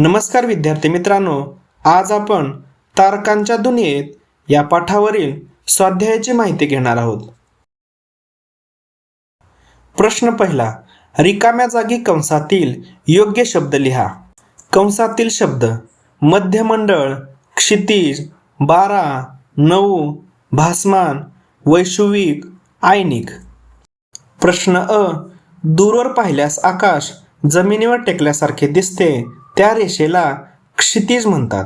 नमस्कार विद्यार्थी मित्रांनो आज आपण तारकांच्या दुनियेत या पाठावरील स्वाध्यायाची माहिती घेणार आहोत. प्रश्न पहिला रिकाम्या जागी कंसातील योग्य शब्द लिहा. कंसातील शब्द मध्यमंडळ क्षितिज बारा नऊ भासमान वैश्विक आयनिक. प्रश्न अ दूरवर पाहिल्यास आकाश जमिनीवर टेकल्यासारखे दिसते. त्या रेषेला क्षितिज म्हणतात.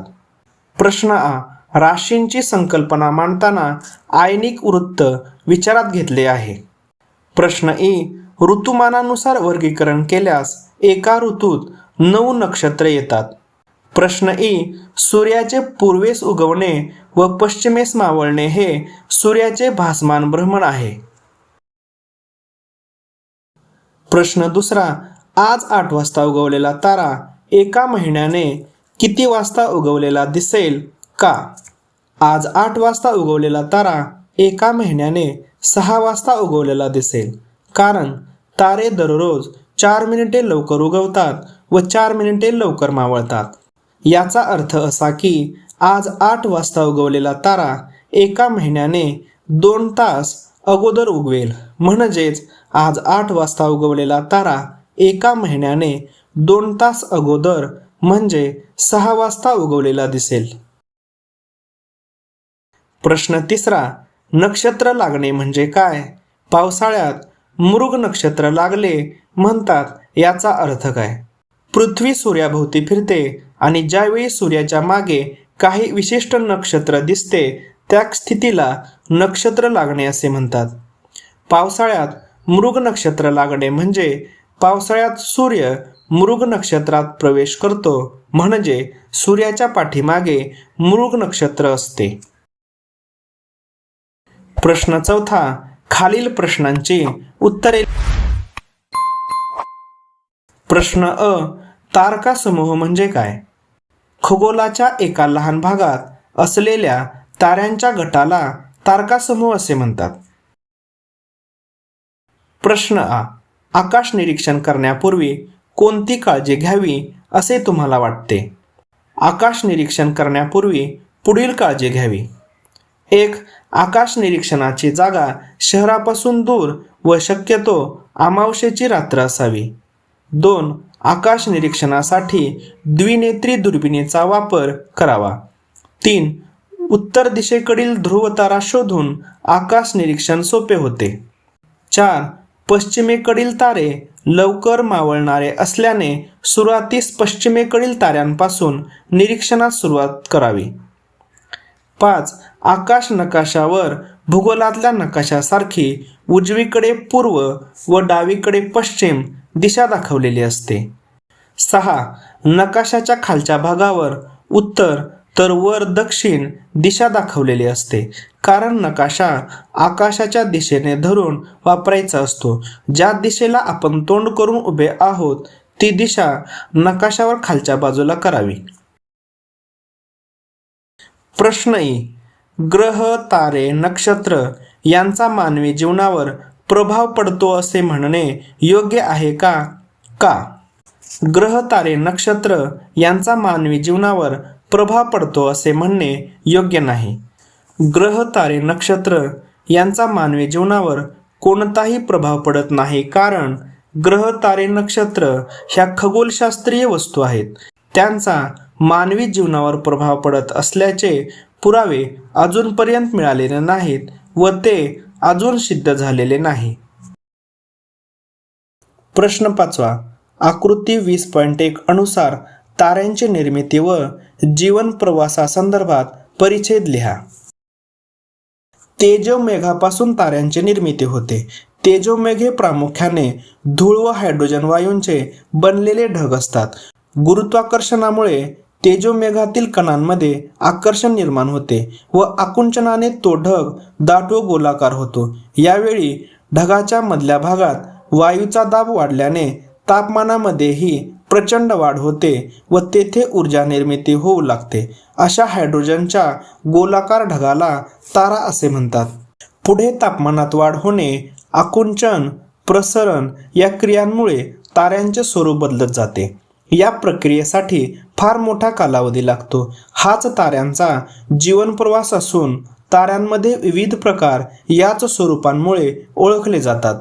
प्रश्न आ. राशींची संकल्पना मांडताना आयनिक वृत्त विचारात घेतले आहे. प्रश्न ई. ऋतुमानानुसार वर्गीकरण केल्यास एका ऋतूत नऊ नक्षत्रे येतात. प्रश्न ई. सूर्याचे पूर्वेस उगवणे व पश्चिमेस मावळणे हे सूर्याचे भासमान भ्रमण आहे. प्रश्न दुसरा. आज आठ वाजता उगवलेला तारा एका महिन्याने किती वाजता उगवलेला दिसेल का? आज आठ वाजता उगवलेला तारा एका महिन्याने सहा वाजता उगवलेला दिसेल. कारण तारे दररोज चार मिनिटे लवकर उगवतात व चार मिनिटे लवकर मावळतात. याचा अर्थ असा की आज आठ वाजता उगवलेला तारा एका महिन्याने दोन तास अगोदर उगवेल. म्हणजेच आज आठ वाजता उगवलेला तारा एका महिन्याने दोन तास अगोदर म्हणजे सहा वाजता उगवलेला दिसेल. प्रश्न तिसरा नक्षत्र लागणे म्हणजे काय? पावसाळ्यात मृग नक्षत्र लागले म्हणतात याचा अर्थ काय? पृथ्वी सूर्याभोवती फिरते आणि ज्यावेळी सूर्याच्या मागे काही विशिष्ट नक्षत्र दिसते त्या स्थितीला नक्षत्र लागणे असे म्हणतात. पावसाळ्यात मृग नक्षत्र लागणे म्हणजे पावसाळ्यात सूर्य मृग नक्षत्रात प्रवेश करतो. म्हणजे सूर्याच्या पाठीमागे मृग नक्षत्र असते. प्रश्न चौथा. खालील प्रश्नांची उत्तरे. प्रश्न अ. तारका समूह म्हणजे काय? खगोलाच्या एका लहान भागात असलेल्या ताऱ्यांच्या गटाला तारका समूह असे म्हणतात. प्रश्न आ आकाश निरीक्षण करण्यापूर्वी कोणती काळजी घ्यावी असे तुम्हाला वाटते? आकाश निरीक्षण करण्यापूर्वी पुढील काळजी घ्यावी. एक आकाश निरीक्षणाची जागा शहरापासून दूर व शक्यतो अमावशेची रात्र असावी. दोन आकाश निरीक्षणासाठी द्विनेत्री दुर्बिणीचा वापर करावा. तीन उत्तर दिशेकडील ध्रुवतारा शोधून आकाश निरीक्षण सोपे होते. चार पश्चिमेकडील तारे लवकर मावळणारे असल्याने सुरुवातीस पश्चिमेकडील ताऱ्यांपासून निरीक्षणास सुरुवात करावी. पाच. आकाश नकाशावर भूगोलातल्या नकाशासारखी उजवीकडे पूर्व व डावीकडे पश्चिम दिशा दाखवलेली असते. सहा. नकाशाच्या खालच्या भागावर उत्तर तर वर दक्षिण दिशा दाखवलेली असते. कारण नकाशा आकाशाच्या दिशेने धरून वापरायचा असतो. ज्या दिशेला आपण तोंड करून उभे आहोत ती दिशा नकाशावर खालच्या बाजूला करावी. प्रश्न ग्रह तारे नक्षत्र यांचा मानवी जीवनावर प्रभाव पडतो असे म्हणणे योग्य आहे का? का? ग्रह तारे नक्षत्र यांचा मानवी जीवनावर प्रभाव पडतो असे म्हणणे योग्य नाही. ग्रह तारे नक्षत्र यांचा मानवी जीवनावर कोणताही प्रभाव पडत नाही. कारण ग्रह तारे नक्षत्र ह्या खगोलशास्त्रीय वस्तू आहेत. त्यांचा मानवी जीवनावर प्रभाव पडत असल्याचे पुरावे अजूनपर्यंत मिळालेले नाहीत व ते अजून सिद्ध झालेले नाही. प्रश्न पाचवा. आकृती वीस पॉईंट एक अनुसार ताऱ्यांची निर्मिती व जीवन प्रवासासंदर्भात परिच्छेद लिहा. तेजोमेघापासून ताऱ्यांची निर्मिती होते. तेजोमेघ हे प्रामुख्याने धूळ व हायड्रोजन वायूंचे बनलेले ढग असतात. गुरुत्वाकर्षणामुळे तेजोमेघातील कणांमध्ये आकर्षण निर्माण होते व आकुंचनाने तो ढग दाट व गोलाकार होतो. यावेळी ढगाच्या मधल्या भागात वायूचा दाब वाढल्याने तापमानामध्येही प्रचंड वाढ होते व तेथे ऊर्जा निर्मिती होऊ लागते. अशा हायड्रोजनच्या गोलाकार ढगाला तारा असे म्हणतात. पुढे तापमानात वाढ होणे आकुंचन प्रसरण या क्रियांमुळे ताऱ्यांचे स्वरूप बदलत जाते. या प्रक्रियेसाठी फार मोठा कालावधी लागतो. हाच ताऱ्यांचा जीवनप्रवास असून ताऱ्यांमध्ये विविध प्रकार याच स्वरूपांमुळे ओळखले जातात.